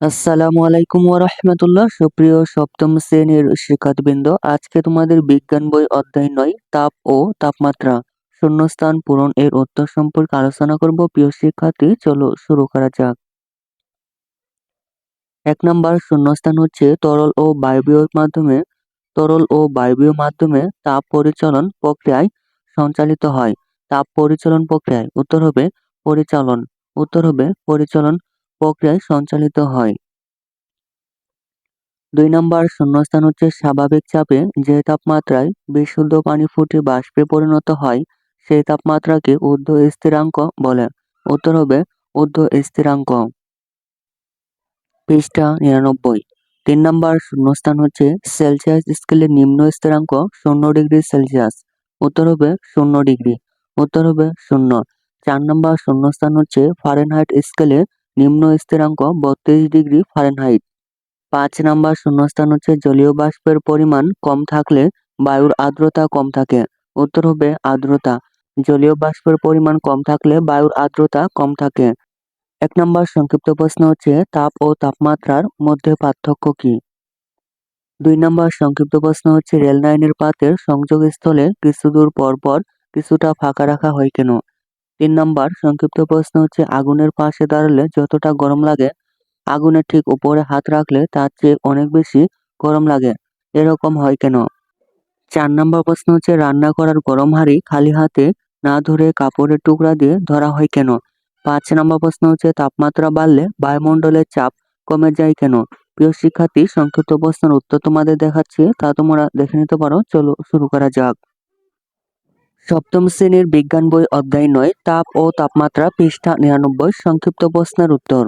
আসসালামু আলাইকুম ওরহমতুল্লাহ সুপ্রিয় সপ্তম শ্রেণির শিক্ষার্থীবৃন্দ, আজকে তোমাদের বিজ্ঞান বই অধ্যায় নয়, তাপ ও তাপমাত্রা শূন্যস্থান পূরণ এর উত্তর সম্পর্কে আলোচনা করব। প্রিয় শিক্ষার্থী, চলো শুরু করা যাক। এক নম্বর, শূন্যস্থান হচ্ছে তরল ও বায়বীয় মাধ্যমে, তরল ও বায়বীয় মাধ্যমে তাপ পরিচালন প্রক্রিয়ায় সঞ্চালিত হয়। তাপ পরিচালন প্রক্রিয়ায়, উত্তর হবে পরিচালন, উত্তর হবে পরিচালন প্রক্রিয়ায় সঞ্চালিত হয়। দুই নম্বর শূন্যস্থান হচ্ছে স্বাভাবিক চাপে, যে তাপমাত্রায় বিশুদ্ধ পানি ফুটে বাষ্পে পরিণত হয়, সেই তাপমাত্রাকে ঊর্ধ্ব স্থিরাঙ্ক বলে। উত্তর হবে ঊর্ধ্ব স্থিরাঙ্ক। পৃষ্ঠা নিরানব্বই। তিন নম্বর শূন্যস্থান হচ্ছে সেলসিয়াস স্কেলের নিম্ন স্থিরাঙ্ক শূন্য ডিগ্রি সেলসিয়াস। উত্তর হবে শূন্য ডিগ্রি। উত্তর হবে শূন্য। চার নম্বর শূন্যস্থান হচ্ছে ফারেনহাইট স্কেলে নিম্ন স্থিরাঙ্ক বত্রিশ ডিগ্রি ফারেনহাইট। পাঁচ নাম্বার শূন্যস্থান হচ্ছে জলীয় বাষ্পের পরিমাণ কম থাকলে বায়ুর আর্দ্রতা কম থাকে। উত্তর হবে আর্দ্রতা। জলীয় বাষ্পের পরিমাণ কম থাকলে বায়ুর আর্দ্রতা কম থাকে। এক নম্বর সংক্ষিপ্ত প্রশ্ন হচ্ছে, তাপ ও তাপমাত্রার মধ্যে পার্থক্য কি? দুই নম্বর সংক্ষিপ্ত প্রশ্ন হচ্ছে রেল লাইনের পাতের সংযোগস্থলে কিছু দূর পর পর কিছুটা ফাঁকা রাখা হয় কেন? তিন নম্বর সংক্ষিপ্ত প্রশ্ন হচ্ছে, আগুনের পাশে দাঁড়ালে যতটা গরম লাগে, আগুনের ঠিক উপরে হাত রাখলে তার চেয়ে অনেক বেশি গরম লাগে। এরকম হয় কেন? চার নম্বর প্রশ্ন হচ্ছে, রান্না করার গরম হাঁড়ি খালি হাতে না ধরে কাপড়ের টুকরা দিয়ে ধরা হয় কেন? পাঁচ নম্বর প্রশ্ন হচ্ছে, তাপমাত্রা বাড়লে বায়ুমণ্ডলের চাপ কমে যায় কেন? প্রিয় শিক্ষার্থী, সংক্ষিপ্ত প্রশ্নের উত্তর তোমাদের দেখাচ্ছি, তা তোমরা দেখে নিতে পারো। চলো শুরু করা যাক। সপ্তম শ্রেণির বিজ্ঞান বই অধ্যায় নয়, তাপ ও তাপমাত্রা, পৃষ্ঠা নিরানব্বই, সংক্ষিপ্ত প্রশ্নের উত্তর।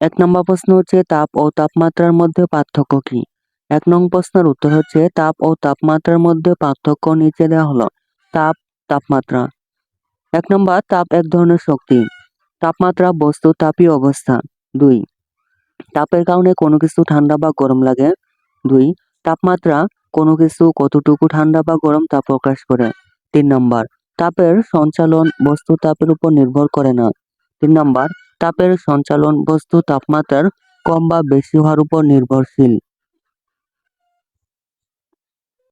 এক নম্বর প্রশ্ন হচ্ছে, তাপ ও তাপমাত্রার মধ্যে পার্থক্য কি? এক নং প্রশ্নের উত্তর হচ্ছে, তাপ ও তাপমাত্রার মধ্যে পার্থক্য নিচে দেওয়া হলো, তাপ, তাপমাত্রা। এক নম্বর, তাপ এক ধরনের শক্তি। তাপমাত্রা, বস্তু, তাপীয় অবস্থা। দুই, তাপের কারণে কোনো কিছু ঠান্ডা বা গরম লাগে। দুই, তাপমাত্রা কোনো কিছু কতটুকু ঠান্ডা বা গরম তা প্রকাশ করে। তিন নম্বর, তাপের সঞ্চালন বস্তু তাপের উপর নির্ভর করে না। তিন নম্বর, তাপের সঞ্চালন বস্তু তাপমাত্রার কম বা বেশি হওয়ার উপর নির্ভরশীল।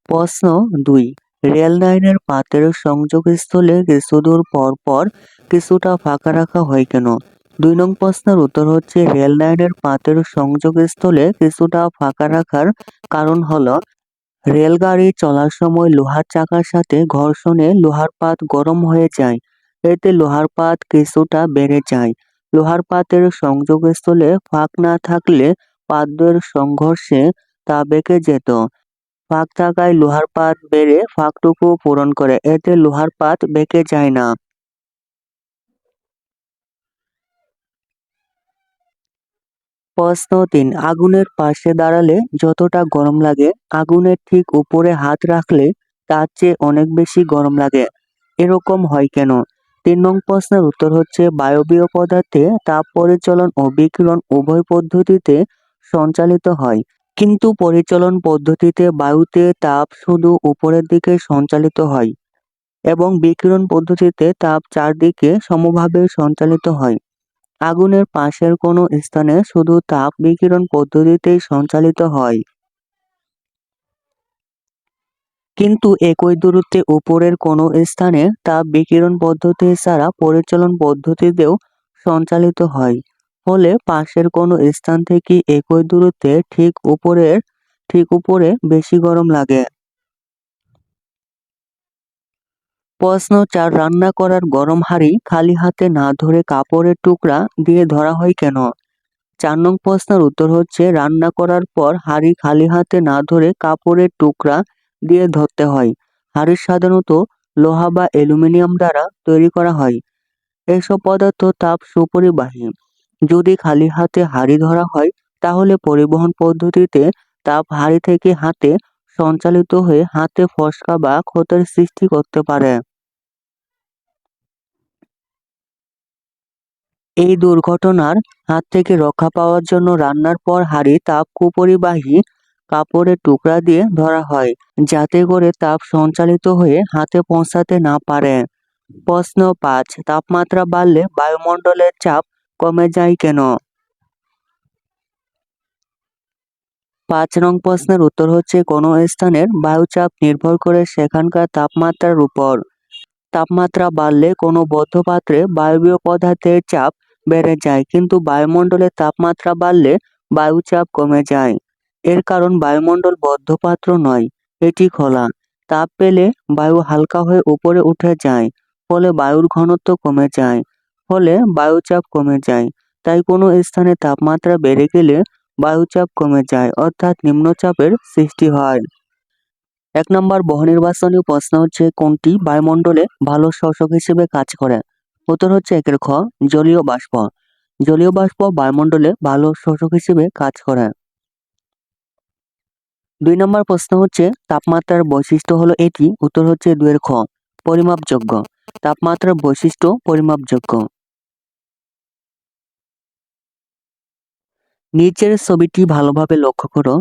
প্রশ্ন দুই, রেল লাইনের পাতের সংযোগস্থলে কিছু দূর পর পর কিছুটা ফাঁকা রাখা হয় কেন? দুই নং প্রশ্নের উত্তর হচ্ছে, রেল লাইনের পাতের সংযোগস্থলে কিছুটা ফাঁকা রাখার কারণ হলো রেলগাড়ি চলার সময় লোহার চাকার সাথে ঘর্ষণে লোহার পাত গরম হয়ে যায়। এতে লোহার পাত কিছুটা বেড়ে যায়। লোহার পাতের সংযোগস্থলে ফাঁক না থাকলে পাতদের সংঘর্ষে তা বেঁকে যেত। ফাঁক থাকায় লোহার পাত বেড়ে ফাঁকটুকু পূরণ করে, এতে লোহার পাত বেঁকে যায় না। প্রশ্ন তিন আগুনের পাশে দাঁড়ালে যতটা গরম লাগে, আগুনের ঠিক উপরে হাত রাখলে তার চেয়ে অনেক বেশি গরম লাগে। এরকম হয় কেন? তিন নং প্রশ্নের উত্তর হচ্ছে, বায়বীয় পদার্থে তাপ পরিচলন ও বিকিরণ উভয় পদ্ধতিতে সঞ্চালিত হয়। কিন্তু পরিচলন পদ্ধতিতে বায়ুতে তাপ শুধু উপরের দিকে সঞ্চালিত হয় এবং বিকিরণ পদ্ধতিতে তাপ চারদিকে সমভাবে সঞ্চালিত হয়। আগুনের পাশের কোনো স্থানে শুধু তাপ বিকিরণ পদ্ধতিতেই সঞ্চালিত হয়। কিন্তু একই দূরত্বে উপরের কোনো স্থানে তাপ বিকিরণ পদ্ধতি ছাড়া পরিচালন পদ্ধতিতেও সঞ্চালিত হয়। ফলে পাশের কোনো স্থান থেকে একই দূরত্বে ঠিক উপরের, ঠিক উপরে বেশি গরম লাগে। প্রশ্ন চার রান্না করার গরম হাঁড়ি খালি হাতে না ধরে কাপড়ের টুকরা দিয়ে ধরা হয় কেন? চার নং প্রশ্নের উত্তর হচ্ছে, রান্না করার পর হাঁড়ি খালি হাতে না ধরে কাপড়ের টুকরা দিয়ে ধরতে হয়। হাঁড়ি সাধারণত লোহা বা অ্যালুমিনিয়াম দ্বারা তৈরি করা হয়। এসব পদার্থ তাপ সুপরিবাহী। যদি খালি হাতে হাঁড়ি ধরা হয়, তাহলে পরিবহন পদ্ধতিতে তাপ হাঁড়ি থেকে হাতে সঞ্চালিত হয়ে হাতে ফসকা বা ক্ষতের সৃষ্টি করতে পারে। এই দুর্ঘটনার হাত থেকে রক্ষা পাওয়ার জন্য রান্নার পর হাঁড়ি তাপ কুপরিবাহী কাপড়ের টুকরা দিয়ে ধরা হয়, যাতে করে তাপ সঞ্চালিত হয়ে হাতে পৌঁছাতে না পারে। প্রশ্ন পাঁচ, তাপমাত্রা বাড়লে বায়ুমণ্ডলের চাপ কমে যায় কেন? পাঁচ নং প্রশ্নের উত্তর হচ্ছে, কোনো স্থানের বায়ুচাপ নির্ভর করে সেখানকার তাপমাত্রার উপর। তাপমাত্রা বাড়লে কোনো বদ্ধ পাত্রে বায়বীয় পদার্থের চাপ বেড়ে যায়, কিন্তু বায়ুমণ্ডলের তাপমাত্রা বাড়লে বায়ুচাপ কমে যায়। এর কারণ বায়ুমণ্ডল বদ্ধ পাত্র নয়, এটি খোলা। তাপ পেলে বায়ু হালকা হয়ে উপরে উঠে যায়, ফলে বায়ুর ঘনত্ব কমে যায়, ফলে বায়ুচাপ কমে যায়। তাই কোনো স্থানে তাপমাত্রা বেড়ে গেলে বায়ুচাপ কমে যায়, অর্থাৎ নিম্নচাপের সৃষ্টি হয়। এক নম্বর বহুনির্বাচনী প্রশ্ন হচ্ছে কোনটি বায়ুমণ্ডলে ভালো শোষক হিসেবে কাজ করে? উত্তর হচ্ছে একের খ, জলীয় বাষ্প। জলীয় বাষ্প বায়ুমণ্ডলে ভালো শোষক হিসেবে কাজ করে। দুই নম্বর প্রশ্ন হচ্ছে তাপমাত্রার বৈশিষ্ট্য হলো এটি, উত্তর হচ্ছে দুয়ের খ, পরিমাপযোগ্য। তাপমাত্রার বৈশিষ্ট্য, পরিমাপযোগ্য। নিচের ছবিটি ভালোভাবে লক্ষ্য করো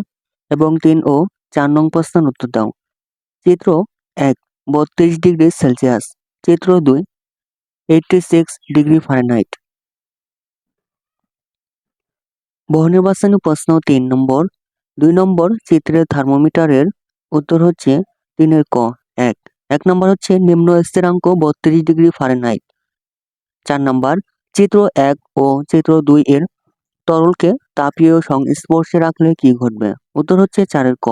এবং তিন ও চার নং প্রশ্নের উত্তর দাও। চিত্র এক, বত্রিশ ডিগ্রি সেলসিয়াস। চিত্র দুই এইটটি সিক্স ডিগ্রি ফারেনহাইট। বহুনির্বাচনী প্রশ্ন তিন নম্বর। দুই নম্বর চিত্রের থার্মোমিটারের উত্তর হচ্ছে তিনের ক, এক। এক নম্বর হচ্ছে নিম্ন স্থিরাঙ্ক বত্রিশ ডিগ্রি ফারেনহাইট। চার নম্বর চিত্র এক ও চিত্র দুই এর তরলকে তাপীয় সংস্পর্শে রাখলে কি ঘটবে? উত্তর হচ্ছে চারের ক।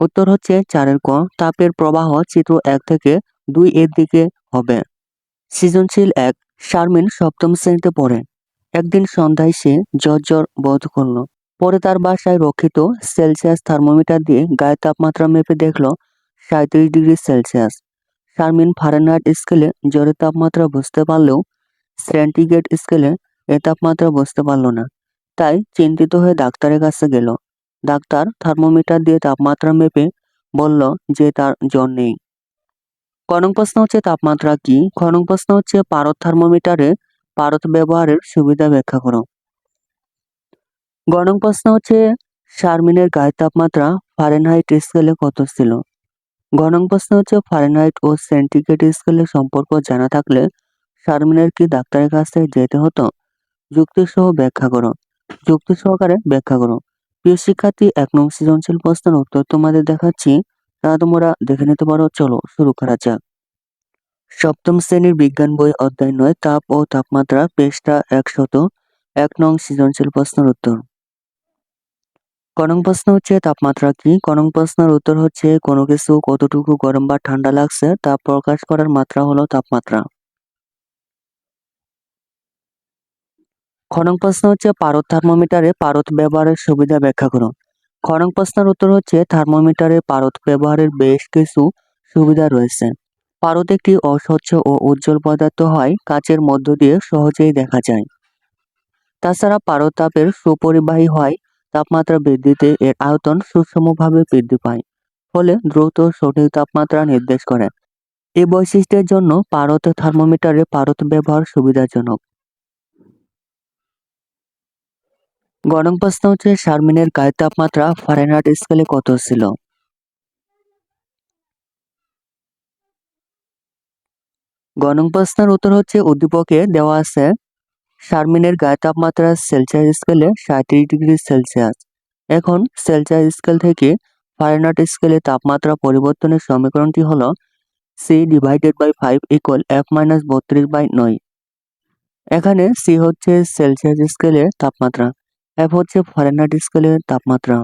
উত্তর হচ্ছে চারের ক। তাপের প্রবাহ চিত্র এক থেকে দুই এর দিকে হবে। সৃজনশীল এক, শারমিন সপ্তম শ্রেণীতে পড়ে। একদিন সন্ধ্যায় সে জ্বর বোধ করল। পরে তার বাসায় রক্ষিত সেলসিয়াস থার্মোমিটার দিয়ে গায়ের তাপমাত্রা মেপে দেখল সাঁত্রিশ ডিগ্রি সেলসিয়াস। শারমিন ফারেনহাইট স্কেলে জ্বরের তাপমাত্রা বুঝতে পারলেও সেন্টিগ্রেড স্কেলে এ তাপমাত্রা বুঝতে পারল না। তাই চিন্তিত হয়ে ডাক্তারের কাছে গেল। ডাক্তার থার্মোমিটার দিয়ে তাপমাত্রা মেপে বলল যে তার জ্বর নেই। কনং প্রশ্ন হচ্ছে তাপমাত্রা কি? খনং প্রশ্ন হচ্ছে পারদ থার্মোমিটারে পারদ ব্যবহারের সুবিধা ব্যাখ্যা করো। গণং প্রশ্ন হচ্ছে শারমিনের গায়ের তাপমাত্রা ফারেনহাইট স্কেলে কত ছিল? গণং প্রশ্ন হচ্ছে ফারেনহাইট ও সেন্টিগ্রেড স্কেলের সম্পর্ক জানা থাকলে শারমিনের কি ডাক্তারের কাছে যেতে হতো? যুক্তি সহ ব্যাখ্যা করো। যুক্তি সহকারে ব্যাখ্যা করো। প্রিয় শিক্ষার্থী, এক নং সৃজনশীল প্রশ্নের উত্তর তোমাদের দেখাচ্ছি। তা তোমরা দেখে নিতে পারো, চলো শুরু করা যাক। সপ্তম শ্রেণির বিজ্ঞান বই অধ্যায় নয়, তাপ ও তাপমাত্রা, পৃষ্ঠা একশত। এক নং সৃজনশীল প্রশ্নের উত্তর। কনং প্রশ্ন হচ্ছে, তাপমাত্রা কি? কনং প্রশ্নের উত্তর হচ্ছে, কোনো কিছু কতটুকু গরম বা ঠান্ডা লাগছে, তা প্রকাশ করার মাত্রা হলো তাপমাত্রা। খনং প্রশ্ন হচ্ছে পারদ থার্মোমিটারে পারদ ব্যবহারের সুবিধা ব্যাখ্যা করুন। খনং প্রশ্নের উত্তর হচ্ছে থার্মোমিটারে পারদ ব্যবহারের বেশ কিছু সুবিধা রয়েছে। পারদ একটি অস্বচ্ছ ও উজ্জ্বল পদার্থ হয়, কাচের মধ্য দিয়ে সহজেই দেখা যায়। তাছাড়া পারদ তাপের সুপরিবাহী হয়, তাপমাত্রা বৃদ্ধিতে এর আয়তন সুষমভাবে বৃদ্ধি পায়, ফলে দ্রুত সঠিক তাপমাত্রা নির্দেশ করে। এই বৈশিষ্ট্যের জন্য পারদ থার্মোমিটারে পারদ ব্যবহার সুবিধাজনক। গরম প্রশ্ন হচ্ছে শারমিনের গায়ের তাপমাত্রা ফারেনহাইট স্কেলে কত ছিল? গণং প্রশ্নের উত্তর হচ্ছে উদ্দীপকে দেওয়া আছে শারমিনের গায়ের তাপমাত্রা সেলসিয়াস স্কেলে সাঁত্রিশ ডিগ্রি সেলসিয়াস এখন সেলসিয়াস স্কেল থেকে ফারেনহাইট স্কেলে তাপমাত্রা পরিবর্তনের সমীকরণটি হল C divided by five equal F minus বত্রিশ বাই নয়। এখানে সি হচ্ছে সেলসিয়াস স্কেলের তাপমাত্রা। এফ হচ্ছে ফারেনহাইট স্কেলের তাপমাত্রা।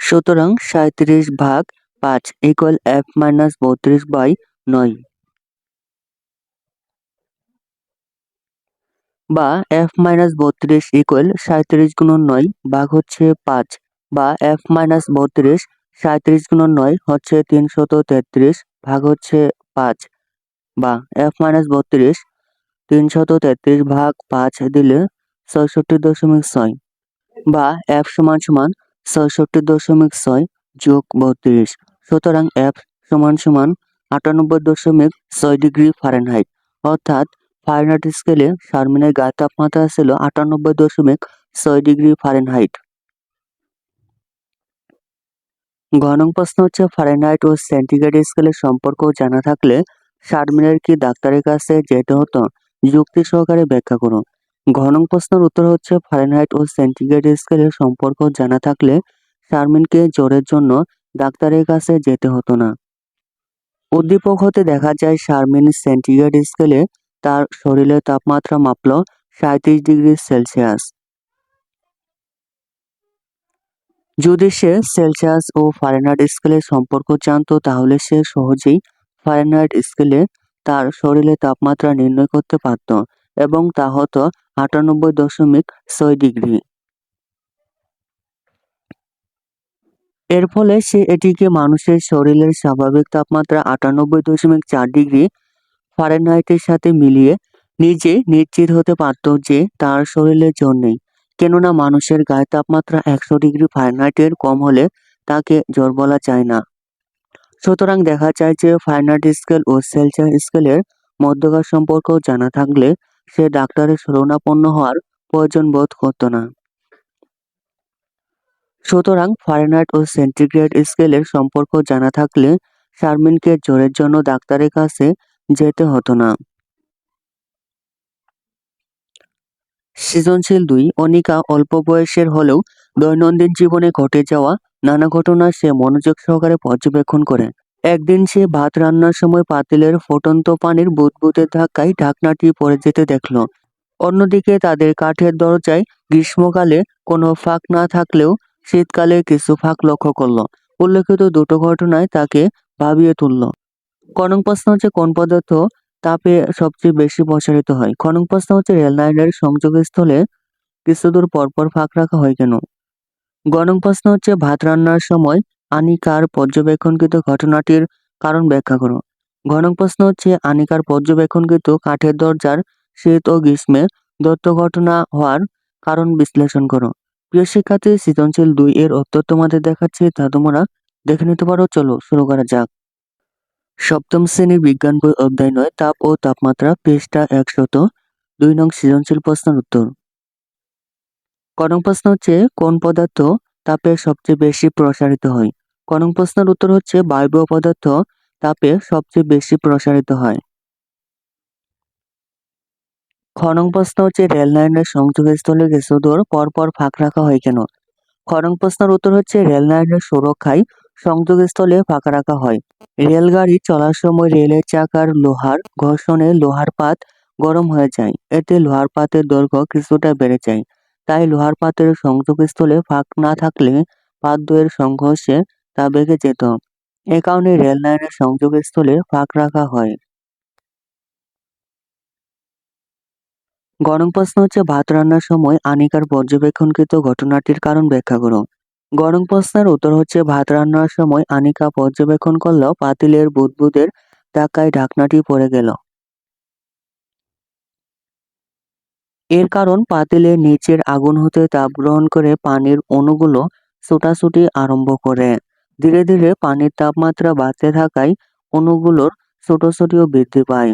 সুতরাং সাঁত্রিশ ভাগ পাঁচ ইকুয়াল এফ মাইনাস বত্রিশ বাই নয়। বা এফ মাইনাস বত্রিশ ইকুয়াল সাঁত্রিশ গুণন নয় ভাগ হচ্ছে পাঁচ বা এফ মাইনাস বত্রিশ সাঁত্রিশ গুণন নয় হচ্ছে তিনশত তেত্রিশ ভাগ হচ্ছে পাঁচ বা এফ মাইনাস বত্রিশ তিনশত তেত্রিশ ভাগ পাঁচ দিলে ছয়ষট্টি দশমিক ছয়। বা এফ সমান সমান ছয়ষট্টি দশমিক ছয় যোগ বত্রিশ। সুতরাং এফ সমান সমান আটানব্বই দশমিক ছয় ডিগ্রি ফারেনহাইট অর্থাৎ ফারেনহাইট স্কেলে শারমিনের গায়ের তাপমাত্রা ছিল আটানব্বই দশমিক ছয় ডিগ্রি ফারেনহাইট ঘনং প্রশ্ন হচ্ছে ফারেনহাইট ও সেন্টিগ্রেড স্কেলের সম্পর্ক জানা থাকলে শারমিনের কি ডাক্তারের কাছে যেতে হতো? যুক্তি সহকারে ব্যাখ্যা করুন। ঘনং প্রশ্নের উত্তর হচ্ছে ফারেনহাইট ও সেন্টিগ্রেড স্কেলের সম্পর্ক জানা থাকলে শারমিনকে জ্বরের জন্য ডাক্তারের কাছে যেতে হতো না। উদ্দীপক হতে দেখা যায় শারমিন সেন্টিগ্রেড স্কেলে তার শরীরের তাপমাত্রা মাপল সাঁত্রিশ ডিগ্রি সেলসিয়াস। যদি সে সেলসিয়াস ও ফারেনহাইট স্কেলের সম্পর্ক জানতো, তাহলে সে সহজেই ফারেনহাইট স্কেলে তার শরীরের তাপমাত্রা নির্ণয় করতে পারত। এবং তা হতো আটানব্বই দশমিক ছয় ডিগ্রি। এর ফলে সে এটিকে মানুষের শরীরের স্বাভাবিক তাপমাত্রা আটানব্বই দশমিক চার ডিগ্রি ফারেনহাইটের সাথে মিলিয়ে নিজে নিশ্চিত হতে পারত যে তার শরীরের জন্যই কেননা মানুষের গায়ের তাপমাত্রা একশো ডিগ্রি ফারেনহাইটের কম হলে তাকে জ্বর বলা যায় না। সুতরাং দেখা যায় যে ফারেনহাইট স্কেল ও সেলসিয়াস স্কেলের মধ্যকার সম্পর্ক জানা থাকলে সে ডাক্তারের শরণাপন্ন হওয়ার প্রয়োজন বোধ করত না। সুতরাং ফারেনহাইট ও সেন্টিগ্রেড স্কেলের সম্পর্ক জানা থাকলে শারমিনকে জ্বরের জন্য ডাক্তারের কাছে যেতে হতো না। সৃজনশীল দুই অনিকা অল্প বয়সের হলেও দৈনন্দিন জীবনে ঘটে যাওয়া নানা ঘটনা সে মনোযোগ সহকারে পর্যবেক্ষণ করে। একদিন সে ভাত রান্নার সময় পাতিলের ফোটন্ত পানির বুদবুদের ধাক্কায় ঢাকনাটি পড়ে যেতে দেখল। অন্যদিকে তাদের কাঠের দরজায় গ্রীষ্মকালে কোনো ফাঁক না থাকলেও শীতকালে কিছু ফাঁক লক্ষ্য করল। উল্লেখিত দুটো ঘটনায় তাকে ভাবিয়ে তুলল। কনং প্রশ্ন হচ্ছে কোন পদার্থ তাপে সবচেয়ে বেশি প্রসারিত হয়? খনন প্রশ্ন হচ্ছে রেল লাইনের সংযোগস্থলে কিছু দূর পরপর ফাঁক রাখা হয় কেন? গণং প্রশ্ন হচ্ছে ভাত রান্নার সময় আনিকার পর্যবেক্ষণকৃত ঘটনাটির কারণ ব্যাখ্যা করো। ঘনং প্রশ্ন হচ্ছে, আনিকার পর্যবেক্ষণকৃত কাঠের দরজার শীত ও গ্রীষ্মে দত্ত ঘটনা হওয়ার কারণ বিশ্লেষণ করো। প্রিয় শিক্ষার্থী, সৃজনশীল দুই এর উত্তর তোমাদের দেখাচ্ছি, তা তোমরা দেখে নিতে পারো। চলো শুরু করা যাক। সপ্তম শ্রেণির বিজ্ঞান বই অধ্যায় নয়, তাপ ও তাপমাত্রা, পৃষ্ঠা একশত দুই নং সৃজনশীল প্রশ্নের উত্তর। কনং প্রশ্ন হচ্ছে, কোন পদার্থ তাপে সবচেয়ে বেশি প্রসারিত হয়? কনং প্রশ্নের উত্তর হচ্ছে বায়বীয় পদার্থ তাপে সবচেয়ে বেশি প্রসারিত হয়। খনং প্রশ্ন হচ্ছে রেল লাইনের সংযোগস্থলে কিছু দূর পরপর ফাঁক রাখা হয় কেন? খনং প্রশ্নের উত্তর হচ্ছে রেল লাইনের সুরক্ষায় সংযোগস্থলে ফাঁকা রাখা হয়। রেলগাড়ি চলার সময় রেলের চাকার লোহার ঘর্ষণে লোহার পাত গরম হয়ে যায়। এতে লোহার পাতের দৈর্ঘ্য কিছুটা বেড়ে যায়। তাই লোহার পাতের সংযোগস্থলে ফাঁক না থাকলে পাত দ্বয়ের সংঘর্ষে তা বেগে যেত। এ কারণে রেল লাইনের সংযোগস্থলে ফাঁক রাখা হয়। গরম প্রশ্ন হচ্ছে, ভাত রান্নার সময় আনিকার পর্যবেক্ষণকৃত ঘটনাটির কারণ ব্যাখ্যা করো গরম প্রশ্নের উত্তর হচ্ছে, ভাত রান্নার সময় আনিকা পর্যবেক্ষণ করল পাতিলের বুদবুদের ধাক্কায় ঢাকনাটি পড়ে গেল। এর কারণ, পাতিলের নিচের আগুন হতে তাপ গ্রহণ করে পানির অণুগুলো ছোটাছুটি আরম্ভ করে। ধীরে ধীরে পানির তাপমাত্রা বাড়তে থাকায় অণুগুলোর ছোটাছুটিও বৃদ্ধি পায়।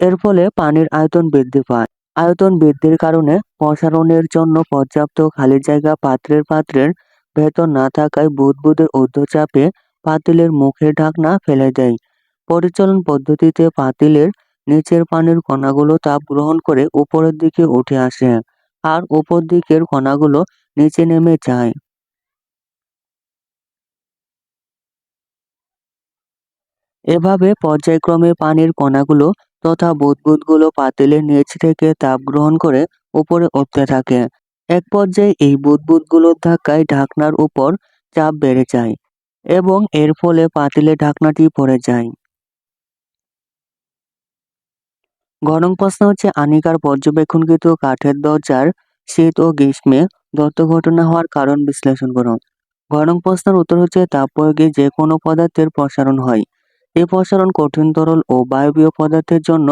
এর ফলে পানির আয়তন বৃদ্ধি পায়। আয়তন বৃদ্ধির কারণে প্রসারণের জন্য পর্যাপ্ত খালি জায়গা পাত্রের পাত্রের ভেতর না থাকায় বুদবুদের ঊর্ধ্বচাপে পাতিলের মুখের ঢাকনা ফেলে দেয়। পরিচালন পদ্ধতিতে পাতিলের নিচের পানির কণাগুলো তাপ গ্রহণ করে উপরের দিকে উঠে আসে আর উপর দিকের কণাগুলো নিচে নেমে যায়। এভাবে পর্যায়ক্রমে পানির কণাগুলো তথা বুদবুদগুলো পাতিলের নিচ থেকে তাপ গ্রহণ করে উপরে উঠতে থাকে। এক পর্যায়ে এই বুদবুদগুলোর ধাক্কায় ঢাকনার উপর চাপ বেড়ে যায় এবং এর ফলে পাতিলের ঢাকনাটি পড়ে যায়। গরম প্রশ্ন হচ্ছে, আনিকার পর্যবেক্ষণকৃত কাঠের দরজার শীত ও গ্রীষ্মে দত্ত ঘটনা হওয়ার কারণ বিশ্লেষণ করুন। গরম প্রশ্নের উত্তর হচ্ছে তাপ প্রয়োগে যে কোনো পদার্থের প্রসারণ হয়। এই প্রসারণ কঠিন তরল ও বায়বীয় পদার্থের জন্য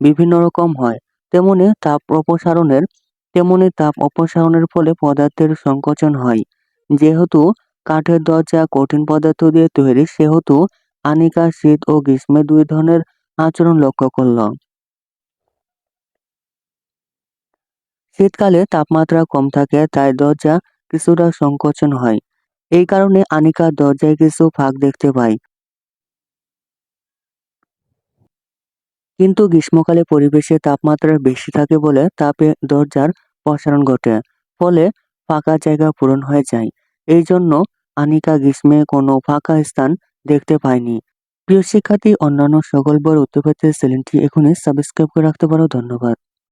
বিভিন্ন রকম হয়। তেমনি তাপ অপসারণের, তেমনি তাপ অপসারণের ফলে পদার্থের সংকোচন হয়। যেহেতু কাঠের দরজা কঠিন পদার্থ দিয়ে তৈরি, সেহেতু আনিকা, শীত ও গ্রীষ্মে দুই ধরনের আচরণ লক্ষ্য করল। শীতকালে তাপমাত্রা কম থাকে, তাই দরজা কিছুটা সংকোচন হয়। এই কারণে আনিকা দরজায় কিছু ফাঁক দেখতে পায়। কিন্তু গ্রীষ্মকালে পরিবেশে তাপমাত্রা বেশি থাকে বলে তাপে দরজার প্রসারণ ঘটে, ফলে ফাঁকা জায়গা পূরণ হয়ে যায়। এই জন্য আনিকা গ্রীষ্মে কোনো ফাঁকা স্থান দেখতে পায়নি। প্রিয় শিক্ষার্থী, অন্যান্য সকল বড় উত্তর পেতে চ্যানেলটি এখনই সাবস্ক্রাইব করে রাখতে পারো। ধন্যবাদ।